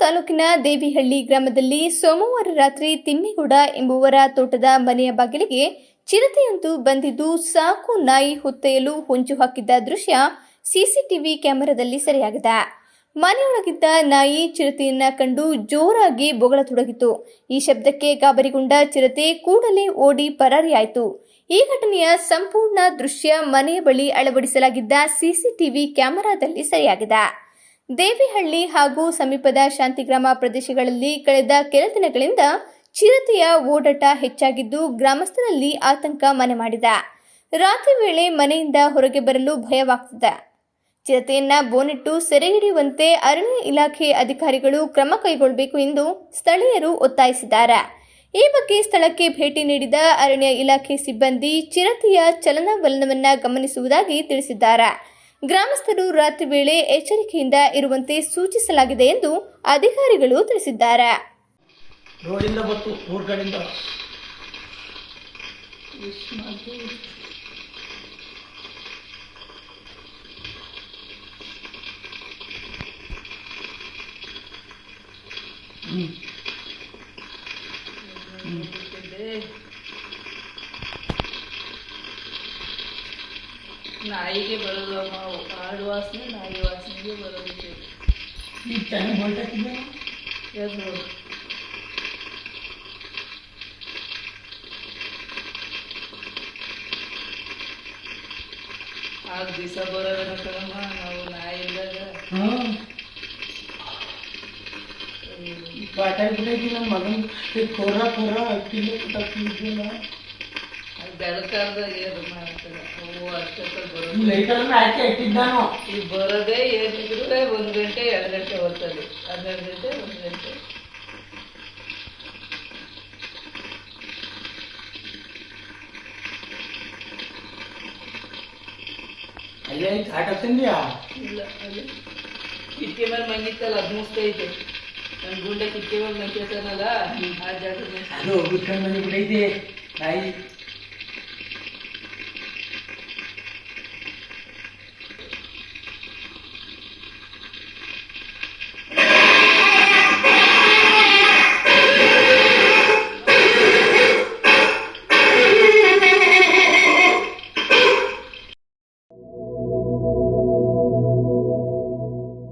ತಾಲೂಕಿನ ದೇವಿಹಳ್ಳಿ ಗ್ರಾಮದಲ್ಲಿ ಸೋಮವಾರ ರಾತ್ರಿ ತಿಮ್ಮೇಗೌಡ ಎಂಬುವರ ತೋಟದ ಮನೆಯ ಬಾಗಿಲಿಗೆ ಚಿರತೆಯೊಂದು ಬಂದಿದ್ದು ಸಾಕು ನಾಯಿ ಹೊತ್ತೆಯಲು ಹೊಂಚು ಹಾಕಿದ್ದ ದೃಶ್ಯ ಸಿಸಿಟಿವಿ ಕ್ಯಾಮೆರಾದಲ್ಲಿ ಸೆರೆಯಾಗಿದೆ. ಮನೆಯೊಳಗಿದ್ದ ನಾಯಿ ಚಿರತೆಯನ್ನ ಕಂಡು ಜೋರಾಗಿ ಬೊಗಳತೊಡಗಿತು. ಈ ಶಬ್ದಕ್ಕೆ ಗಾಬರಿಗೊಂಡ ಚಿರತೆ ಕೂಡಲೇ ಓಡಿ ಪರಾರಿಯಾಯಿತು. ಈ ಘಟನೆಯ ಸಂಪೂರ್ಣ ದೃಶ್ಯ ಮನೆಯ ಬಳಿ ಅಳವಡಿಸಲಾಗಿದ್ದ ಸಿಸಿಟಿವಿ ಕ್ಯಾಮೆರಾದಲ್ಲಿ ಸೆರೆಯಾಗಿದೆ. ದೇವಿಹಳ್ಳಿ ಹಾಗೂ ಸಮೀಪದ ಶಾಂತಿಗ್ರಾಮ ಪ್ರದೇಶಗಳಲ್ಲಿ ಕಳೆದ ಕೆಲ ದಿನಗಳಿಂದ ಚಿರತೆಯ ಓಡಾಟ ಹೆಚ್ಚಾಗಿದ್ದು ಗ್ರಾಮಸ್ಥರಲ್ಲಿ ಆತಂಕ ಮನೆ ಮಾಡಿದ. ರಾತ್ರಿ ವೇಳೆ ಮನೆಯಿಂದ ಹೊರಗೆ ಬರಲು ಭಯವಾಗ್ತಿದೆ. ಚಿರತೆಯನ್ನ ಬೋನಿಟ್ಟು ಸೆರೆ ಹಿಡಿಯುವಂತೆ ಅರಣ್ಯ ಇಲಾಖೆ ಅಧಿಕಾರಿಗಳು ಕ್ರಮ ಕೈಗೊಳ್ಳಬೇಕು ಎಂದು ಸ್ಥಳೀಯರು ಒತ್ತಾಯಿಸಿದ್ದಾರೆ. ಈ ಬಗ್ಗೆ ಸ್ಥಳಕ್ಕೆ ಭೇಟಿ ನೀಡಿದ ಅರಣ್ಯ ಇಲಾಖೆ ಸಿಬ್ಬಂದಿ ಚಿರತೆಯ ಚಲನವಲನವನ್ನ ಗಮನಿಸುವುದಾಗಿ ತಿಳಿಸಿದ್ದಾರೆ. ಗ್ರಾಮಸ್ಥರು ರಾತ್ರಿ ವೇಳೆ ಎಚ್ಚರಿಕೆಯಿಂದ ಇರುವಂತೆ ಸೂಚಿಸಲಾಗಿದೆ ಎಂದು ಅಧಿಕಾರಿಗಳು ತಿಳಿಸಿದ್ದಾರೆ. ಊರ್ ಕಡೆಯಿಂದ ನಾಯಿಗೆ ಬರೋದು ಅಮ್ಮ ಆಡು ವಾಸನೆ ನಾಯಿ ವಾಸನೆಗೆ ಬರೋದಕ್ಕೆ ಈಗ ಚೆನ್ನಾಗಿ ಹೊರಟಾಕಿದ್ದೆ ಎದ್ದು ಆಗ ದಿವಸ ಬರೋದನ್ನ ಕಣಮ್ಮ ನಾವು ನಾಯಿ ಇದ್ದಾಗ ಹಾಂ ಪಾಠ ಬಿಟ್ಟೈತಿ ನನ್ನ ಮಗನ ಕೊರ ಕೊರ ಕಿಲೋ ತಪ್ಪಿದ್ದಿಲ್ಲ ಅದು ಬೆಳಕಾದಾಗ ಏನು ಮಾಡ್ತಾರೆ ಅವು ಅಷ್ಟೊತ್ತ ಈ ಬರೋದು ಲೈಟರ್ನ ಹಾಕಿ ಇಟ್ಟಿದ್ದಾನು ಈಗ ಬರೋದೇ ಏನಿದ್ರು ಒಂದು ಗಂಟೆ ಎರಡು ಗಂಟೆ ಬರ್ತದೆ ಹನ್ನೆರಡು ಗಂಟೆ ಒಂದು ಗಂಟೆ ಅಲ್ಲೇ ಐತಿ ಆಟ ತಂದ್ಯಾ ಇಲ್ಲ ಅದು ಕಿಟಕಿ ಮೇಲೆ ಮಂಗಿತ್ತಲ್ಲ ಅದು ಮುಸ್ತೈತೆ ನನ್ನ ಗುಂಡೆ ಕಿಟಕಿ ಮೇಲೆ ಮಂಗಿರ್ತಾನಲ್ಲ ಆ ಜಾಗದಲ್ಲಿ ಅದು ಬಿಟ್ಕೊಂಡು ಬಂದು ಬಿಟ್ಟೈತಿ ನಾಯಿ